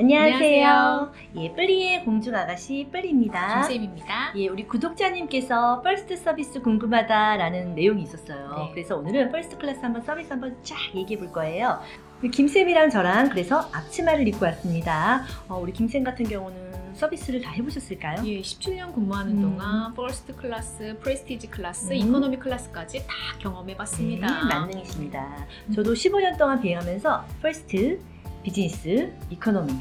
안녕하세요. 예, 뿔리의 공중 아가씨 뿔리입니다. 김쌤입니다. 예, 우리 구독자님께서 퍼스트 서비스 궁금하다라는 내용이 있었어요. 네. 그래서 오늘은 퍼스트 클래스 한번 서비스 한번 쫙 얘기해 볼 거예요. 우리 김쌤이랑 저랑 그래서 앞치마를 입고 왔습니다. 어, 우리 김쌤 같은 경우는 서비스를 다 해보셨을까요? 예, 17년 근무하는 음. 동안 퍼스트 클래스, 프레스티지 클래스, 음. 이코노미 클래스까지 다 경험해봤습니다. 네, 만능이십니다. 저도 15년 동안 비행하면서 퍼스트, 비즈니스, 이코노미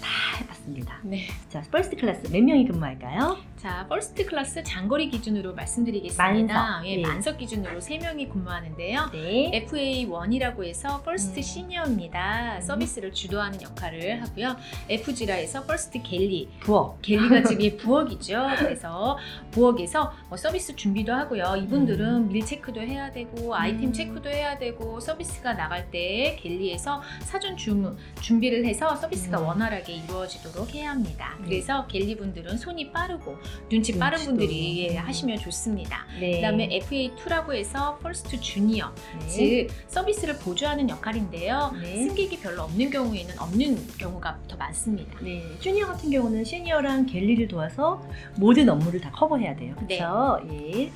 다 해봤습니다. 네. 자, 퍼스트 클래스 몇 명이 근무할까요? 자, 퍼스트 클래스 장거리 기준으로 말씀드리겠습니다. 만석. 예, 예. 만석 기준으로 3명이 근무하는데요. 네. FA1이라고 해서 퍼스트 음. 시니어입니다. 음. 서비스를 주도하는 역할을 하고요. FG라에서 퍼스트 갤리, 부엌. 갤리가 지금 부엌이죠. 그래서 부엌에서 뭐 서비스 준비도 하고요. 이분들은 밀 체크도 해야 되고 아이템 음. 체크도 해야 되고 서비스가 나갈 때 갤리에서 사전 주문 준비를 해서 서비스가 음. 원활하게 이루어지도록 해야 합니다. 네. 그래서 갤리 분들은 손이 빠르고 눈치 빠른 눈치도. 분들이 예, 하시면 좋습니다. 네. 그다음에 FA2라고 해서 퍼스트 주니어, 네. 즉 서비스를 보조하는 역할인데요. 네. 승객이 별로 없는 경우에는 없는 경우가 더 많습니다. 네, 주니어 같은 경우는 시니어랑 갤리를 도와서 모든 업무를 다 커버해야 돼요. 그렇죠? 예.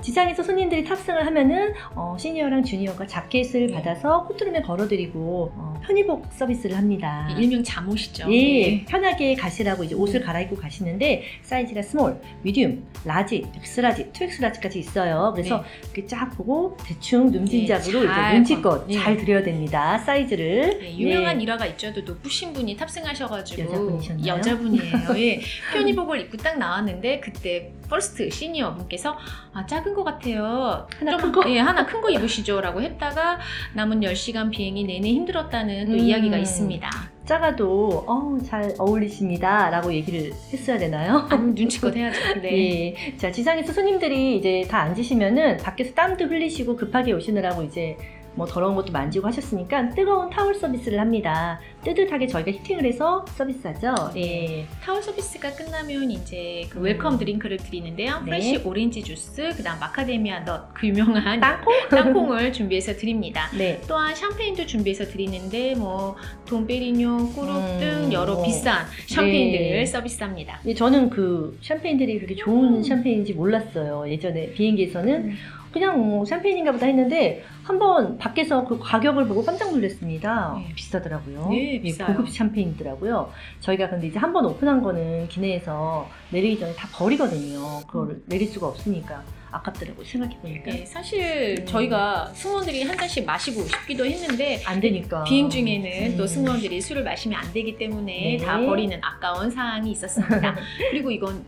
지상에서 손님들이 탑승을 하면은 어, 시니어랑 주니어가 자켓을 네. 받아서 코트룸에 걸어드리고 어, 편의복 서비스를 합니다. 일명 잠옷이죠. 예, 네. 편하게 가시라고 이제 옷을 갈아입고 가시는데 사이즈가 스몰, 미디움, 라지, 엑스라지, 투엑스라지까지 있어요. 그래서 이렇게 쫙 보고 대충 눈진작으로 네, 이제 잘 눈치껏 네. 잘 드려야 됩니다. 사이즈를. 네, 유명한 예. 일화가 있죠. 또 높으신 분이 탑승하셔가지고 여자분이셨나요? 여자분이에요. 예. 편의복을 입고 딱 나왔는데 그때 퍼스트 시니어 분께서 아 작은 것 같아요. 하나 좀- 큰 거? 예, 하나 큰 거 입으시죠 라고 했다가 남은 10시간 비행이 내내 힘들었다는 또 음. 이야기가 있습니다. 작아도 어, 잘 어울리십니다. 라고 얘기를 했어야 되나요? 아니, 눈치껏 해야죠. 네. 예. 자, 지상에서 손님들이 이제 다 앉으시면은 밖에서 땀도 흘리시고 급하게 오시느라고 이제 뭐 더러운 것도 만지고 하셨으니까 뜨거운 타월 서비스를 합니다. 뜨뜻하게 저희가 히팅을 해서 서비스하죠. 예. 타월 서비스가 끝나면 이제 그 음. 웰컴 드링크를 드리는데요. 네. 프레시 오렌지 주스, 그다음 마카데미아 넛, 그 유명한 땅콩? 땅콩을 준비해서 드립니다. 네. 또한 샴페인도 준비해서 드리는데 뭐 돈페리뇽, 꾸룩 음, 등 여러 뭐. 비싼 샴페인들을 네. 서비스합니다. 예, 저는 그 샴페인들이 그렇게 좋은 음. 샴페인인지 몰랐어요. 예전에 비행기에서는 음. 그냥 뭐 샴페인인가 보다 했는데 한번 밖에서 그 가격을 보고 깜짝 놀랐습니다. 네. 비싸더라고요. 네, 예, 비싸요. 고급 샴페인이더라고요. 저희가 근데 이제 한 번 오픈한 거는 기내에서 내리기 전에 다 버리거든요. 그걸 내릴 수가 없으니까 아깝더라고요. 생각해보니까. 네, 사실 음. 저희가 승무원들이 한 잔씩 마시고 싶기도 했는데 안 되니까. 비행 중에는 또 음. 승무원들이 술을 마시면 안 되기 때문에 네. 다 버리는 아까운 사항이 있었습니다. 그리고 이건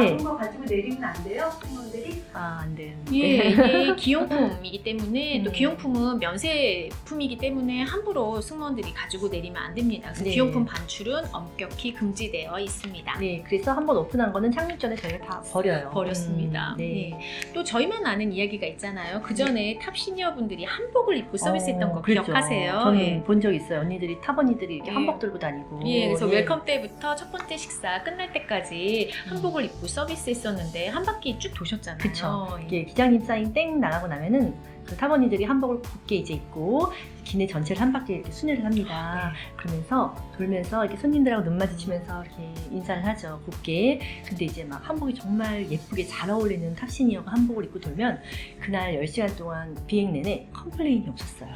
네. 거 가지고 내리면 안 돼요? 승무원들이? 아, 안 되는데. 예, 이게 기용품이기 때문에 또 음. 기용품은 면세품이기 때문에 함부로 승무원들이 가지고 내리면 안 됩니다. 그래서 네. 기용품 반출은 엄격히 금지되어 있습니다. 네, 그래서 한 번 오픈한 거는 착륙 전에 저희가 다 버려요. 버렸습니다. 음, 네. 네. 또 저희만 아는 이야기가 있잖아요. 그 전에 탑 시니어 분들이 한복을 입고 서비스했던 거 어, 그렇죠. 기억하세요? 저는 예. 본적 있어요. 언니들이 탑 언니들이 이렇게 예. 한복 들고 다니고. 예, 그래서 예. 웰컴 때부터 첫 번째 식사 끝날 때까지 한복을 입고 서비스했었는데 한 바퀴 쭉 도셨잖아요. 그쵸. 예. 이게 기장님 사인 땡 나가고 나면은 그 탑언니들이 한복을 곱게 이제 입고 기내 전체를 한 바퀴 이렇게 순회를 합니다. 네. 그러면서 돌면서 이렇게 손님들하고 눈 마주치면서 이렇게 인사를 하죠. 곱게. 근데 이제 막 한복이 정말 예쁘게 잘 어울리는 탑시니어가 한복을 입고 돌면 그날 10시간 동안 비행 내내 컴플레인이 없었어요.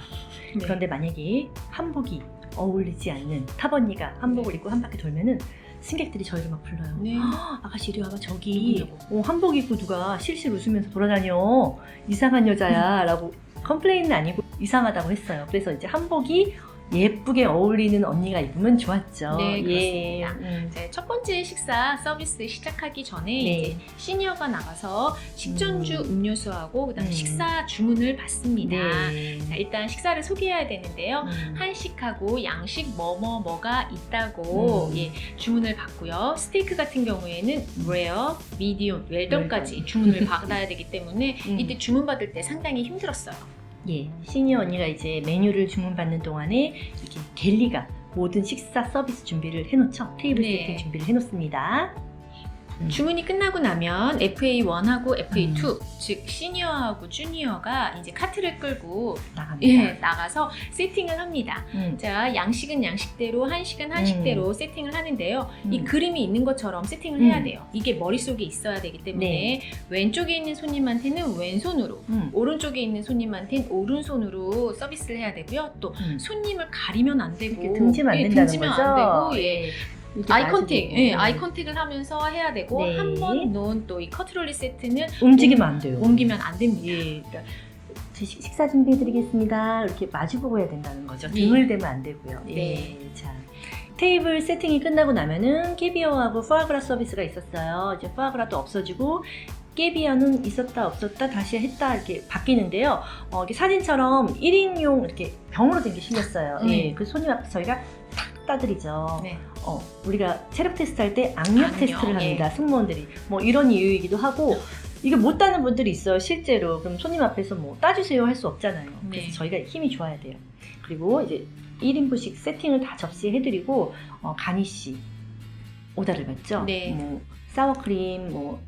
네. 그런데 만약에 한복이 어울리지 않는 탑언니가 한복을 입고 한 바퀴 돌면은 승객들이 저희를 막 불러요. 네. "헉, 아가씨 이리 와봐 저기. 어, 한복 입고 누가 실실 웃으면서 돌아다녀 이상한 여자야 라고 컴플레인은 아니고 이상하다고 했어요 그래서 이제 한복이 예쁘게 어울리는 언니가 입으면 좋았죠 네, 예. 그렇습니다. 음. 이제 첫 번째 식사 서비스 시작하기 전에 네. 이제 시니어가 나가서 식전주 음. 음 료수하고 그다음 에 음. 식사 주문을 받습니다. 네. 자, 일단 식사를 소개해야 되는데요. 음. 한식하고 양식 뭐뭐 뭐가 있다고 음. 예, 주문을 받고요. 스테이크 같은 경우에는 레어, 미디움, 웰던까지 웰던. 주문을 받아야 되기 때문에 음. 이때 주문 받을 때 상당히 힘들었어요. 예, 시니어 언니가 이제 메뉴를 주문받는 동안에 이렇게 갤리가 모든 식사 서비스 준비를 해놓죠 테이블 네. 세팅 준비를 해놓습니다 음. 주문이 끝나고 나면 FA1하고 FA2, 음. 즉 시니어하고 주니어가 이제 카트를 끌고 나갑니다. 예, 나가서 세팅을 합니다. 음. 자, 양식은 양식대로, 한식은 한식대로 세팅을 하는데요. 이 음. 그림이 있는 것처럼 세팅을 해야 음. 돼요. 이게 머릿속에 있어야 되기 때문에 네. 왼쪽에 있는 손님한테는 왼손으로, 음. 오른쪽에 있는 손님한테는 오른손으로 서비스를 해야 되고요. 또 음. 손님을 가리면 안 되고 등지면 안 예, 된다는 등지면 거죠. 안 되고 예. 아이. 컨택, 예, 음. 아이 컨택을 하면서 해야 되고 네. 한 번 놓은 또 이 커트롤리 세트는 움직이면 안 돼요. 옮기면 안 됩니다. 예, 그러니까 지- 식사 준비해드리겠습니다. 이렇게 마주보고 해야 된다는 거죠. 예. 등을 대면 안 되고요. 예, 네. 자. 테이블 세팅이 끝나고 나면은 깨비어하고 푸아그라 서비스가 있었어요. 이제 푸아그라도 없어지고 깨비어는 있었다 없었다 다시 했다 이렇게 바뀌는데요. 어, 이게 사진처럼 1인용 이렇게 병으로 된 게 실렸어요. 네. 예, 그 손님 앞에 저희가 탁 따드리죠. 네. 어, 우리가 체력 테스트 할 때 악력 악력, 테스트를 예. 합니다. 승무원들이. 뭐 이런 이유이기도 하고 이게 못 따는 분들이 있어요. 실제로. 그럼 손님 앞에서 뭐 따주세요 할 수 없잖아요. 그래서 네. 저희가 힘이 좋아야 돼요. 그리고 이제 1인분씩 세팅을 다 접시해드리고 어, 가니쉬 오다를 받죠. 네. 뭐 사워크림, 뭐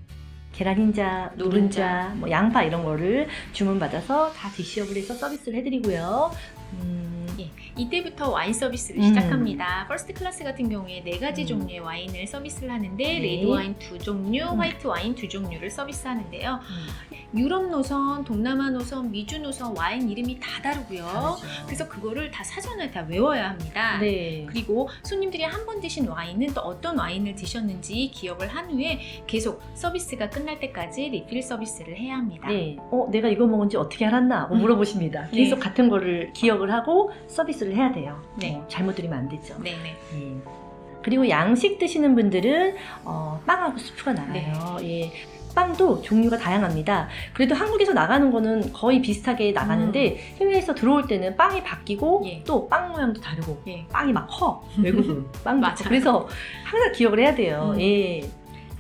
계란 흰자, 노른자. 노른자, 뭐 양파 이런 거를 주문받아서 다 디시업을 해서 서비스를 해드리고요. 음, 예, 이때부터 와인 서비스를 음. 시작합니다. 퍼스트 클래스 같은 경우에 네 가지 음. 종류의 와인을 서비스를 하는데 네. 레드 와인 두 종류, 음. 화이트 와인 두 종류를 서비스하는데요. 음, 유럽 노선, 동남아 노선, 미주 노선 와인 이름이 다 다르고요. 다르죠. 그래서 그거를 다 사전에 다 외워야 합니다. 네. 그리고 손님들이 한 번 드신 와인은 또 어떤 와인을 드셨는지 기억을 한 후에 계속 서비스가 끝날 때까지 리필 서비스를 해야 합니다. 네. 어, 내가 이거 먹은지 어떻게 알았나? 물어보십니다. 네. 계속 같은 거를 기억을 하고 서비스를 해야 돼요. 네. 어, 잘못 드리면 안 되죠. 네네. 예. 그리고 양식 드시는 분들은 어, 빵하고 스프가 나가요. 네. 예. 빵도 종류가 다양합니다. 그래도 한국에서 나가는 거는 거의 비슷하게 나가는데 해외에서 들어올 때는 빵이 바뀌고 음. 예. 또 빵 모양도 다르고 예. 빵이 막 커. 외국은 빵도 맞아요. 커. 그래서 항상 기억을 해야 돼요. 음. 예.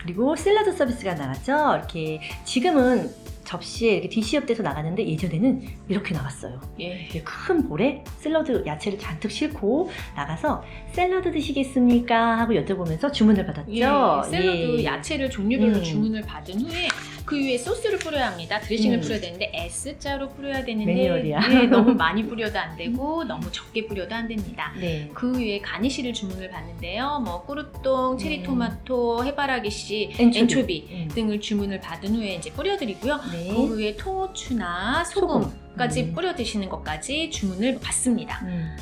그리고 샐러드 서비스가 나갔죠. 이렇게 지금은 접시에 이렇게 디시업 돼서 나가는데 예전에는 이렇게 나갔어요. 예. 큰 볼에 샐러드 야채를 잔뜩 싣고 나가서 샐러드 드시겠습니까? 하고 여쭤보면서 주문을 받았죠. 예, 샐러드 예. 야채를 종류별로 음. 주문을 받은 후에 그 위에 소스를 뿌려야 합니다. 드레싱을 음. 뿌려야 되는데 S자로 뿌려야 되는데 매뉴얼이야. 예, 너무 많이 뿌려도 안 되고 너무 적게 뿌려도 안 됩니다. 네. 그 위에 가니쉬를 주문을 받는데요. 뭐 꾸르똥, 음. 체리 토마토, 해바라기 씨, 엔초비. 엔초비, 음. 등을 주문을 받은 후에 이제 뿌려드리고요. 네. 그 후에 통후추나 소금 까지 음. 뿌려 드시는 것까지 주문을 받습니다. 음.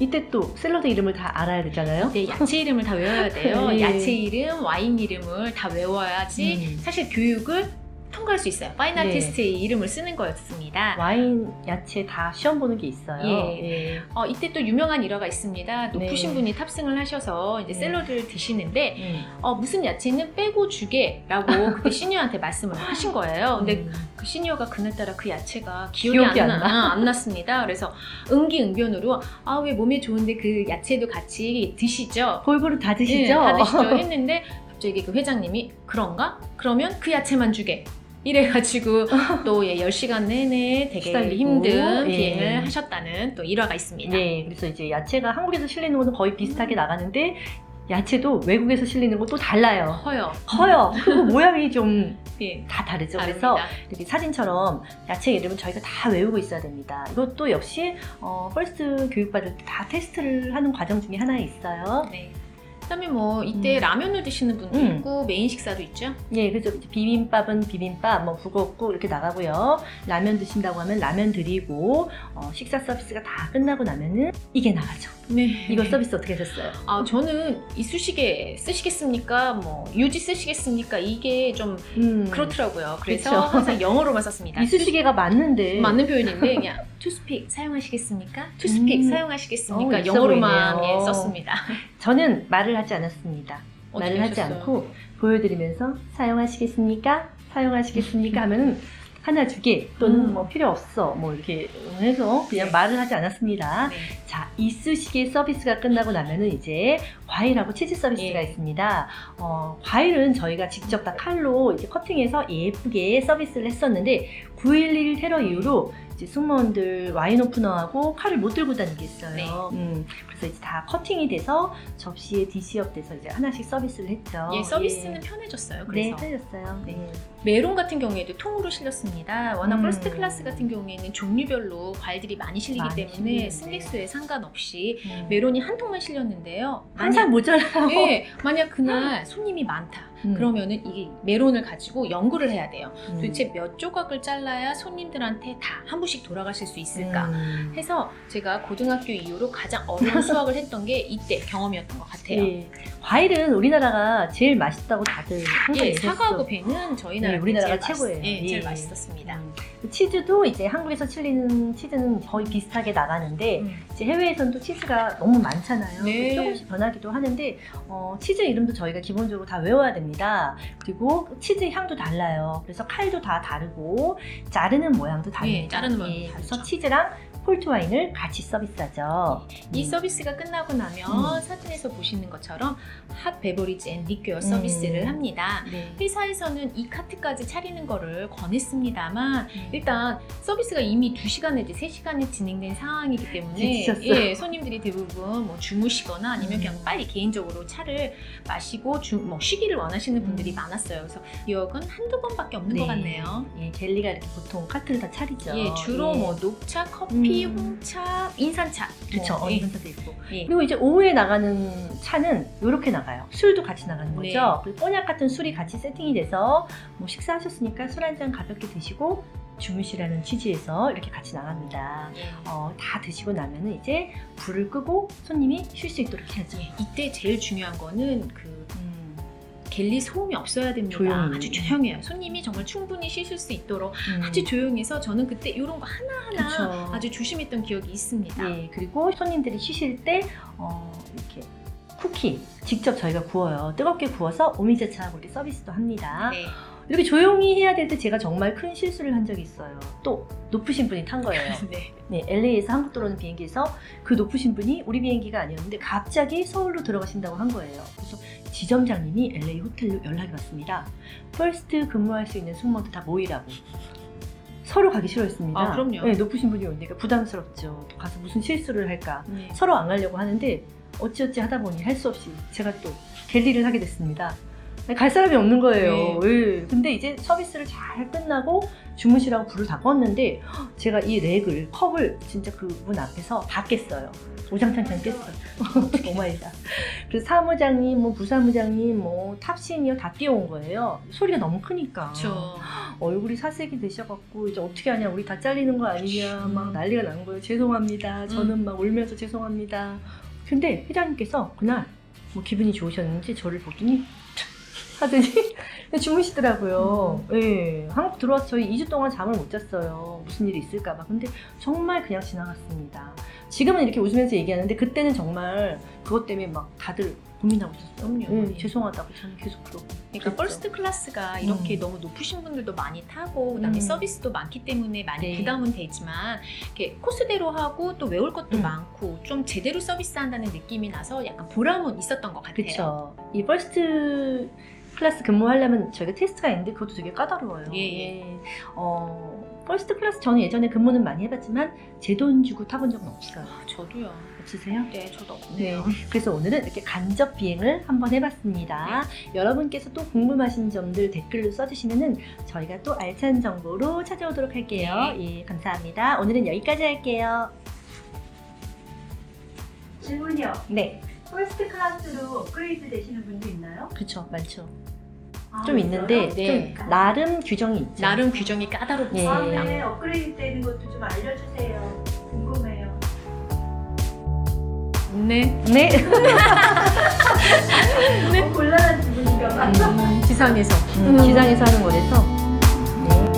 이때 또 샐러드 이름을 다 알아야 되잖아요. 네, 야채 이름을 다 외워야 돼요. 예. 야채 이름, 와인 이름을 다 외워야지 음. 사실 교육을 통과할 수 있어요. 파이널 네. 테스트의 이름을 쓰는 거였습니다. 와인, 야채 다 시험 보는 게 있어요. 예. 예. 어, 이때 또 유명한 일화가 있습니다. 높으신 네. 분이 탑승을 하셔서 이제 네. 샐러드를 드시는데 음. 어, 무슨 야채는 빼고 주게라고 그때 시니어한테 말씀을 하신 거예요. 근데 음. 그 시니어가 그날따라 그 야채가 기억이, 기억이 안, 안 나, 나. 안 났습니다. 그래서 응기응변으로 아 왜 몸에 좋은데 그 야채도 같이 드시죠? 골고루 다 드시죠? 네, 다 드시죠 했는데 갑자기 그 회장님이 그런가? 그러면 그 야채만 주게. 이래가지고 또 예, 10시간 내내 되게 시달리고, 힘든 예. 비행을 하셨다는 또 일화가 있습니다. 네, 그래서 이제 야채가 한국에서 실리는 것은 거의 비슷하게 나가는데 야채도 외국에서 실리는 것도 달라요. 커요. 커요. 그리고 모양이 좀다 예. 다르죠. 그래서 다릅니다. 이렇게 사진처럼 야채 이름은 저희가 다 외우고 있어야 됩니다. 이것도 역시 어, 펄스 교육받을 때 다 테스트를 하는 과정 중에 하나에 있어요. 네. 그다음에 뭐 이때 음. 라면을 드시는 분도 음. 있고 메인 식사도 있죠. 예, 그래서 비빔밥은 비빔밥, 뭐 북엇국 이렇게 나가고요. 라면 드신다고 하면 라면 드리고 어, 식사 서비스가 다 끝나고 나면은 이게 나가죠. 네. 이거 서비스 어떻게 하셨어요? 아 저는 이쑤시개 쓰시겠습니까? 뭐 유지 쓰시겠습니까? 이게 좀 음, 그렇더라고요. 그래서 그쵸. 항상 영어로만 썼습니다. 이쑤시개가 맞는데 맞는 표현인데 그냥 투스픽 사용하시겠습니까? 투스픽 음. 사용하시겠습니까? 어, 영어로만. 예, 썼습니다. 저는 말을 하지 않았습니다. 어떻게 말을 하지 하셨어요? 않고 보여드리면서 사용하시겠습니까? 사용하시겠습니까? 하면은 하나 주게 또는 음. 뭐 필요 없어 뭐 이렇게 해서 그냥 네. 말을 하지 않았습니다. 네. 자 이쑤시개 서비스가 끝나고 나면은 이제 과일하고 치즈 서비스가 예. 있습니다. 어, 과일은 저희가 직접 다 칼로 이렇게 커팅해서 예쁘게 서비스를 했었는데 9.11 테러 이후로 이제 승무원들 와인 오프너하고 칼을 못 들고 다니겠어요. 네. 음, 그래서 이제 다 커팅이 돼서 접시에 디시업 돼서 이제 하나씩 서비스를 했죠. 예, 서비스는 편해졌어요. 네, 그래서 편해졌어요. 네. 네. 메론 같은 경우에도 통으로 실렸습니다. 워낙 음. 퍼스트 클래스 같은 경우에는 종류별로 과일들이 많이 실리기 많이 때문에 실리는데. 승객수에 상관없이 음. 메론이 한 통만 실렸는데요. 항상 모자라요. 예, 만약 그날 손님이 많다. 음. 그러면은 이 메론을 가지고 연구를 해야 돼요. 음. 도대체 몇 조각을 잘라야 손님들한테 다 한 분씩 돌아가실 수 있을까? 음. 해서 제가 고등학교 이후로 가장 어려운 수학을 했던 게 이때 경험이었던 것 같아요. 예. 과일은 우리나라가 제일 맛있다고 다들 항상 예, 얘기했어. 사과하고 배는 저희 나라 네, 우리나라가 최고예요. 예, 제일 예. 맛있었습니다. 음. 치즈도 이제 한국에서 칠리는 치즈는 거의 비슷하게 나가는데 음. 이제 해외에서는 또 치즈가 너무 많잖아요. 네. 조금씩 변하기도 하는데 어, 치즈 이름도 저희가 기본적으로 다 외워야 됩니다. 그리고 치즈 향도 달라요. 그래서 칼도 다 다르고 자르는 모양도 다릅니다. 네, 자르는 모양도 예, 그래서 다르죠. 치즈랑 폴트 와인을 같이 서비스하죠. 이 음. 서비스가 끝나고 나면 사진에서 보시는 것처럼 핫 베버리지 앤 리퀘어 서비스를 음. 합니다. 네. 회사에서는 이 카트까지 차리는 거를 권했습니다만 음. 일단 서비스가 이미 2시간 내지 3시간이 진행된 상황이기 때문에. 예, 손님들이 대부분 뭐 주무시거나 아니면 음. 그냥 빨리 개인적으로 차를 마시고 주, 뭐 쉬기를 원하시는 분들이 음. 많았어요. 그래서 기억은 한두 번밖에 없는 네. 것 같네요. 예, 젤리가 이렇게 보통 카트를 다 차리죠. 예, 주로 예. 뭐 녹차, 커피, 음. 홍차, 인산차. 그렇죠. 예. 인산차도 있고. 예. 그리고 이제 오후에 나가는 차는 이렇게 나가요. 술도 같이 나가는 네. 거죠. 그리고 꼬냑 같은 술이 같이 세팅이 돼서 뭐 식사하셨으니까 술 한 잔 가볍게 드시고 주무시라는 취지에서 이렇게 같이 나갑니다. 예. 어, 다 드시고 나면은 이제 불을 끄고 손님이 쉴 수 있도록 해야죠. 예, 이때 제일 중요한 거는 그 음, 갤리 소음이 없어야 됩니다. 조용히. 아주 조용해요. 손님이 정말 충분히 쉬실 수 있도록 음. 아주 조용해서 저는 그때 이런 거 하나하나 그쵸. 아주 조심했던 기억이 있습니다. 예, 그리고 손님들이 쉬실 때 어, 이렇게 쿠키 직접 저희가 구워요. 뜨겁게 구워서 오미자차하고 이렇게 서비스도 합니다. 네. 이렇게 조용히 해야 될 때 제가 정말 큰 실수를 한 적이 있어요. 또 높으신 분이 탄 거예요. 네. 네, LA에서 한국 들어오는 비행기에서 그 높으신 분이 우리 비행기가 아니었는데 갑자기 서울로 들어가신다고 한 거예요. 그래서 지점장님이 LA 호텔로 연락이 왔습니다. 퍼스트 근무할 수 있는 승무원들 다 모이라고. 서로 가기 싫어했습니다. 아, 그럼요. 네, 높으신 분이 오니까 부담스럽죠. 또 가서 무슨 실수를 할까. 네. 서로 안 가려고 하는데 어찌어찌 하다 보니 할 수 없이 제가 또 갤리를 하게 됐습니다. 갈 사람이 없는 거예요. 예. 근데 이제 서비스를 잘 끝나고 주무시라고 불을 다 껐는데 헉, 제가 이 렉을 컵을 진짜 그문 앞에서 다 깼어요. 오장창창 깼어요. 오마이다. 그래서 사무장님, 뭐 부사무장님, 뭐 탑시니어 다 뛰어온 거예요. 소리가 너무 크니까. 저 얼굴이 사색이 되셔갖고 이제 어떻게 하냐 우리 다 잘리는 거 아니냐 막 난리가 난 거예요 죄송합니다 저는 막 울면서 죄송합니다 근데 회장님께서 그날 뭐 기분이 좋으셨는지 저를 보더니 하더니 주무시더라고요 예 한국 들어와서 저희 2주 동안 잠을 못 잤어요 무슨 일이 있을까 봐 근데 정말 그냥 지나갔습니다 지금은 이렇게 웃으면서 얘기하는데 그때는 정말 그것 때문에 막 다들 고민하고 있었어요 그럼요. 예, 죄송하다고 저는 계속 그러고 그러니까 그랬죠. 퍼스트 클래스가 이렇게 음. 너무 높으신 분들도 많이 타고 그다음에 음. 서비스도 많기 때문에 많이 네. 부담은 되지만 이렇게 코스대로 하고 또 외울 것도 음. 많고 좀 제대로 서비스한다는 느낌이 나서 약간 보람은 있었던 것 같아요. 그렇죠. 이 퍼스트 클래스 근무하려면 저희가 테스트가 있는데 그것도 되게 까다로워요. 예, 예. 어, 퍼스트 클래스 저는 예전에 근무는 많이 해봤지만 제 돈 주고 타본 적은 없어요. 아, 저도요. 없으세요? 네, 저도 네. 없네요. 그래서 오늘은 이렇게 간접 비행을 한번 해봤습니다. 여러분께서 또 궁금하신 점들 댓글로 써주시면은 저희가 또 알찬 정보로 찾아오도록 할게요. 예, 감사합니다. 오늘은 여기까지 할게요. 질문이요. 네, 퍼스트 클래스로 업그레이드 되시는 분도 있나요? 그렇죠, 많죠. 아, 좀 있는데? 네. 좀 나름 규정이 있죠. 나름 규정이 까다롭습니다. 예. 다음에 업그레이드 되는 것도 좀 알려주세요. 궁금해요. 네. 네. 어, 곤란한 질문인가 봐. 지상에서. 음, 기상에서 하는 거라서. 네.